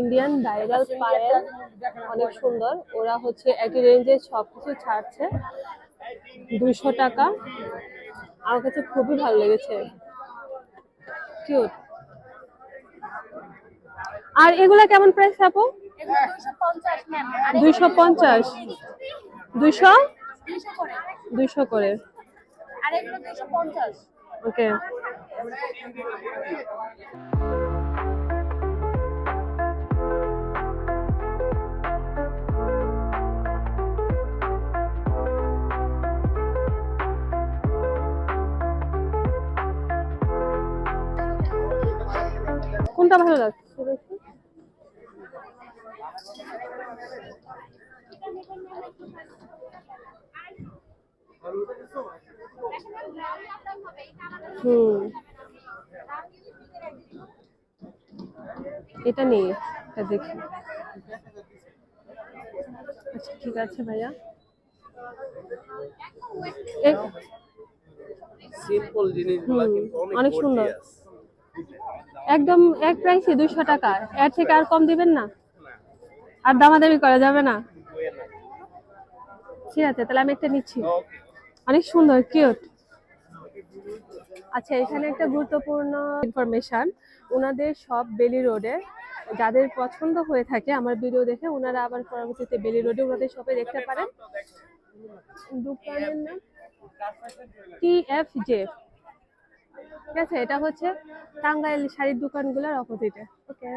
Indian ডাইরাল Payel অনেক সুন্দর। ওরা হচ্ছে একই রেঞ্জে সবকিছু ছাড়ছে। দুইশো টাকা। আমার কাছে খুবই ভালো লেগেছে। কিউট আর এগুলা কেমন প্রাইস আপু? এগুলো 250 ম্যাম আর দুইশো পঞ্চাশ। দুইশো? দুইশো করে। দুইশো করে আর এগুলো 250 ওকে কোনটা ভালো লাগছে? হুম। এটা নেই এটা দেখি। আচ্ছা ঠিক আছে ভাইয়া। সিম্পল জিনিসগুলো কিন্তু অনেক অনেক সুন্দর। একদম এক প্রাইসে দুইশো টাকা। এর থেকে আর কম দিবেন না। আর দামাদামি করা যাবে না। ঠিক আছে, তাহলে আমি একটা নিচ্ছি। অনেক সুন্দর, কিউট। আচ্ছা এখানে একটা গুরুত্বপূর্ণ ইনফরমেশন ওনাদের সব বেলি রোডে যাদের পছন্দ হয়ে থাকে, আমার ভিডিও দেখে ওনারা আবার পরবর্তীতে বেলি রোডে ওনাদের শপে দেখতে পারেন। দোকানের নাম টি এফ জে ঠিক আছে এটা হচ্ছে টাঙ্গাইল শাড়ির দোকানগুলোর অপোজিটে ওকে